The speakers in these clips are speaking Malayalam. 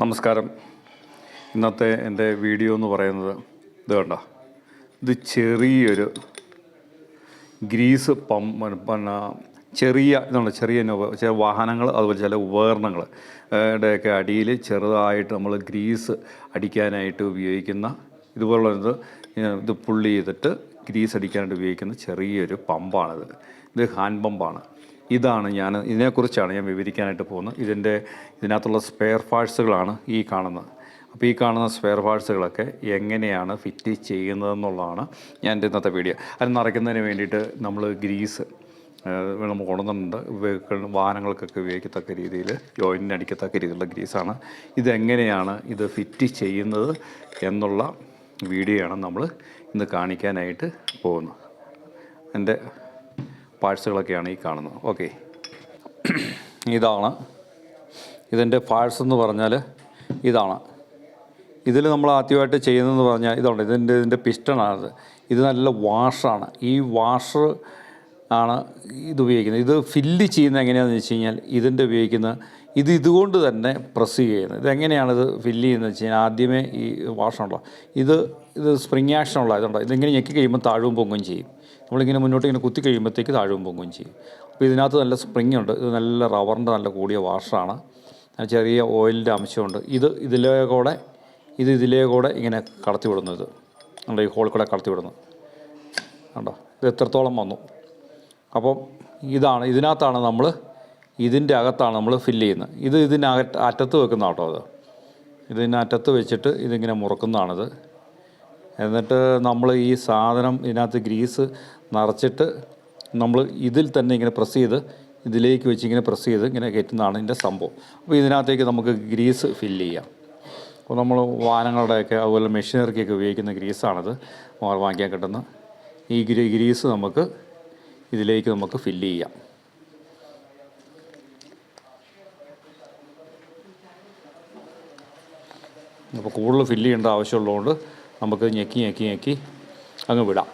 നമസ്കാരം. ഇന്നത്തെ എന്റെ വീഡിയോ എന്ന് പറയുന്നത് ഇത് കണ്ടോ? ഇത് ചെറിയൊരു ഗ്രീസ് പമ്പ് പിന്നെ ചെറിയ ഇതുണ്ട്. ചെറിയ ചില വാഹനങ്ങൾ അതുപോലെ ചില ഉപകരണങ്ങൾ. ഒക്കെ അടിയിൽ ചെറുതായിട്ട് നമ്മൾ ഗ്രീസ് അടിക്കാനായിട്ട് ഉപയോഗിക്കുന്ന ഇതുപോലുള്ള ഇത് ഇത് പുള്ളി ചെയ്തിട്ട് ഗ്രീസ് അടിക്കാനായിട്ട് ഉപയോഗിക്കുന്ന ചെറിയൊരു പമ്പാണിത്. ഇത് ഹാൻഡ് പമ്പാണ്. ഇതാണ് ഞാൻ ഇതിനെക്കുറിച്ചാണ് ഞാൻ വിവരിക്കാനായിട്ട് പോകുന്നത്. ഇതിന്റെ ഇതിനകത്തുള്ള സ്പെയർ പാർട്സുകളാണ് ഈ കാണുന്നത്. അപ്പോൾ ഈ കാണുന്ന സ്പെയർ പാർട്സുകളൊക്കെ എങ്ങനെയാണ് ഫിറ്റ് ചെയ്യുന്നതെന്നുള്ളതാണ് ഞാൻ എന്റെ ഇന്നത്തെ വീഡിയോ അത് നിറയ്ക്കുന്നതിന് വേണ്ടിയിട്ട് നമ്മൾ ഗ്രീസ് നമ്മൾ കൊണ്ടുവന്നിട്ടുണ്ട്. വെഹിക്കിൾ വാഹനങ്ങൾക്കൊക്കെ ഉപയോഗിക്കത്തക്ക രീതിയിൽ ജോയിന്റിന് അടിക്കത്തക്ക രീതിയിലുള്ള ഗ്രീസാണ് ഇതെങ്ങനെയാണ് ഇത് ഫിറ്റ് ചെയ്യുന്നത് എന്നുള്ള വീഡിയോയാണ് നമ്മൾ ഇന്ന് കാണിക്കാനായിട്ട് പോകുന്നത്. എന്റെ പാഴ്സുകളൊക്കെയാണ് ഈ കാണുന്നത്. ഓക്കെ. ഇതാണ്. ഇതിന്റെ പാഴ്സ് എന്ന് പറഞ്ഞാൽ ഇതാണ്. ഇതിൽ നമ്മൾ ആദ്യമായിട്ട് ചെയ്യുന്നതെന്ന് പറഞ്ഞാൽ ഇതുണ്ട്. ഇതിന്റെ ഇതിന്റെ പിസ്റ്റണാണത്. ഇത് നല്ല വാഷാണ്. ഈ വാഷ് ആണ് ഇത് ഉപയോഗിക്കുന്നത്. ഇത് ഫില്ല് ചെയ്യുന്നത് എങ്ങനെയാണെന്ന് വെച്ച് കഴിഞ്ഞാൽ ഇതിന്റെ ഉപയോഗിക്കുന്ന ഇത് ഇതുകൊണ്ട് തന്നെ പ്രസ് ചെയ്യുന്നത്. ഇതെങ്ങനെയാണിത് ഫില്ല് ചെയ്യുന്നത് വെച്ച് കഴിഞ്ഞാൽ ആദ്യമേ ഈ വാഷണുള്ള ഇത് ഇത് സ്പ്രിങ് ആക്ഷനുള്ള ഇതുണ്ടോ? ഇതിങ്ങനെ ഞെക്കി കഴിയുമ്പോൾ താഴവും പൊങ്ങും ചെയ്യും. നമ്മളിങ്ങനെ മുന്നോട്ട് ഇങ്ങനെ കുത്തി കഴിയുമ്പോഴത്തേക്ക് താഴവും പൊങ്ങും ചെയ്യും. അപ്പോൾ ഇതിനകത്ത് നല്ല സ്പ്രിങ് ഉണ്ട്. ഇത് നല്ല റബ്ബറിന്റെ നല്ല കൂടിയ വാഷാണ്. ചെറിയ ഓയിലിന്റെ അംശമുണ്ട്. ഇത് ഇതിലേ കൂടെ ഇത് ഇതിലേ കൂടെ ഇങ്ങനെ കടത്തി വിടുന്നു ഇത് ഉണ്ടോ ഈ ഹോൾ കൂടെ കടത്തി വിടുന്നു കണ്ടോ? ഇത് എത്രത്തോളം വന്നു? അപ്പം ഇതാണ് ഇതിനകത്താണ് നമ്മൾ ഇതിന്റെ അകത്താണ് നമ്മൾ ഫില്ല് ചെയ്യുന്നത്. ഇത് ഇതിന്റെ ഇതിനകത്ത് അറ്റത്ത് വെക്കുന്ന കേട്ടോ അത്. ഇതിന്റെ ഇതിനറ്റത്ത് വെച്ചിട്ട് ഇതിങ്ങനെ മുറക്കുന്നതാണിത്. എന്നിട്ട് നമ്മൾ ഈ സാധനം ഇതിനകത്ത് ഗ്രീസ് നിറച്ചിട്ട് നമ്മൾ ഇതിൽ തന്നെ ഇങ്ങനെ പ്രസ് ചെയ്ത് ഇതിലേക്ക് വെച്ച് ഇങ്ങനെ പ്രസ് ചെയ്ത് ഇങ്ങനെ കയറ്റുന്നതാണ് ഇതിന്റെ സംഭവം. അപ്പോൾ ഇതിനകത്തേക്ക് നമുക്ക് ഗ്രീസ് ഫില്ല് ചെയ്യാം. അപ്പോൾ നമ്മൾ വാഹനങ്ങളുടെയൊക്കെ അതുപോലെ മെഷീനറിക്കൊക്കെ ഉപയോഗിക്കുന്ന ഗ്രീസാണിത്. വാങ്ങിക്കാൻ കിട്ടുന്ന ഈ ഗ്രീ ഗ്രീസ് നമുക്ക് ഇതിലേക്ക് നമുക്ക് ഫില്ല് ചെയ്യാം. അപ്പോൾ കൂടുതൽ ഫില്ല് ചെയ്യേണ്ട ആവശ്യമുള്ളതുകൊണ്ട് നമുക്ക് ഞെക്കി ഞെക്കി ഞെക്കി അങ്ങ് വിടാം.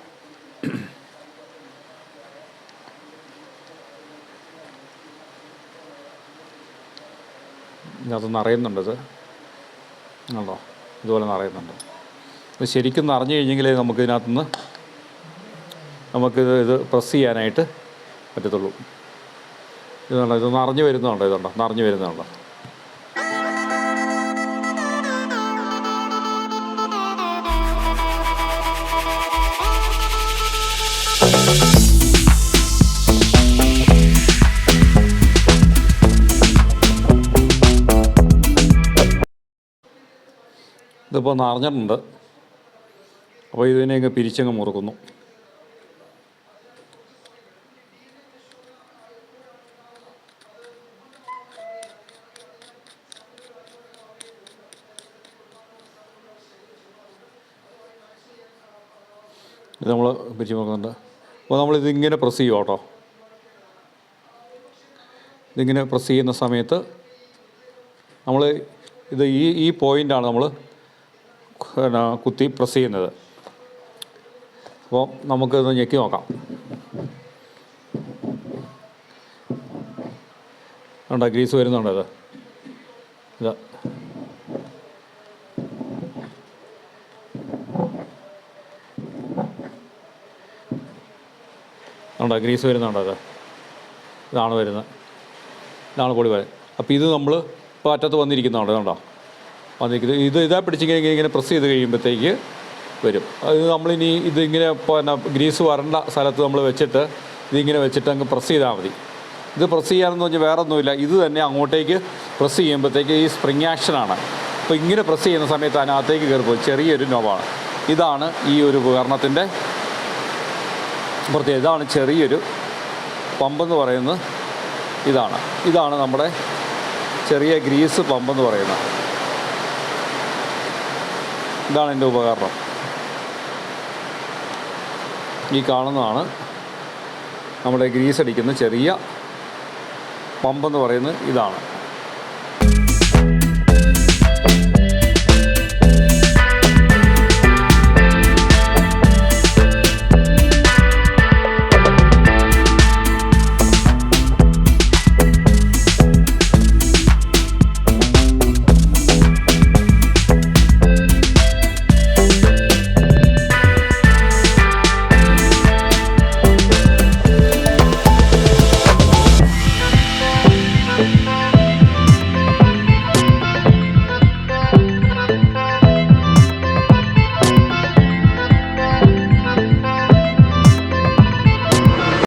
ഇതിനകത്ത് ഇത്. ഉണ്ടോ ഇതുപോലെ നിറയുന്നുണ്ട്. ഇത് ശരിക്കും നിറഞ്ഞു കഴിഞ്ഞെങ്കിലേ നമുക്ക് ഇതിനകത്തുനിന്ന് നമുക്കിത് ഇത് പ്രസ് ചെയ്യാനായിട്ട് പറ്റത്തുള്ളൂ. ഇതുണ്ടോ ഇത് നിറഞ്ഞു വരുന്നുണ്ടോ ഇതുണ്ടോ? നിറഞ്ഞു വരുന്നുണ്ടോ ഇതിപ്പോൾ നിറഞ്ഞിട്ടുണ്ട് അപ്പോൾ ഇതിനെ അങ്ങ് പിരിച്ചങ്ങ് മുറുക്കുന്നു. ഇത് നമ്മൾ പിരിച്ചു നോക്കുന്നുണ്ട് അപ്പോൾ നമ്മൾ ഇതിങ്ങനെ പ്രസ് ചെയ്യും കേട്ടോ ഇതിങ്ങനെ പ്രസ് ചെയ്യുന്ന സമയത്ത് നമ്മൾ ഇത് ഈ ഈ പോയിന്റാണ് നമ്മൾ പിന്നെ കുത്തി പ്രസ് ചെയ്യുന്നത്. അപ്പോൾ നമുക്കിത് ഞെക്കി നോക്കാം. ഉണ്ടോ ഗ്രീസ് വരുന്നുണ്ടോ ഇത്? ഇത് ഉണ്ടോ ഗ്രീസ് വരുന്നുണ്ടോ അത്? ഇതാണ് വരുന്നത്. ഇതാണ് പൊടി വരെ. അപ്പോൾ ഇത് നമ്മൾ ഇപ്പോൾ അറ്റത്ത് വന്നിരിക്കുന്നുണ്ട് കണ്ടോ? വന്നിരിക്കുന്നത് ഇത് ഇതാ പിടിച്ചിങ്ങനെ ഇങ്ങനെ പ്രസ് ചെയ്ത് കഴിയുമ്പോഴത്തേക്ക് വരും. അത് നമ്മളിനി ഇതിങ്ങനെ പിന്നെ ഗ്രീസ് വരണ്ട സ്ഥലത്ത് നമ്മൾ വെച്ചിട്ട് ഇതിങ്ങനെ വെച്ചിട്ട് അങ്ങ് പ്രസ് ചെയ്താൽ മതി. ഇത് പ്രസ് ചെയ്യാനെന്ന് പറഞ്ഞാൽ വേറെ ഒന്നുമില്ല ഇത് തന്നെ അങ്ങോട്ടേക്ക് പ്രസ് ചെയ്യുമ്പോഴത്തേക്ക് ഈ സ്പ്രിങ് ആക്ഷനാണ്. അപ്പോൾ ഇങ്ങനെ പ്രസ് ചെയ്യുന്ന സമയത്ത് അതിനകത്തേക്ക് കയറിപ്പോയി. ചെറിയൊരു നോവാണ് ഇതാണ് ഈ ഒരു ഉപകരണത്തിന്റെ പ്രത്യേകത. ഇതാണ് ചെറിയൊരു പമ്പെന്ന് പറയുന്നത്. ഇതാണ്. ഇതാണ് നമ്മുടെ ചെറിയ ഗ്രീസ് പമ്പെന്ന് പറയുന്നത്. ഇതാണ് എന്റെ ഉപകരണം. ഈ കാണുന്നതാണ് നമ്മുടെ ഗ്രീസ് അടിക്കുന്ന ചെറിയ പമ്പെന്ന് പറയുന്നത്. ഇതാണ്.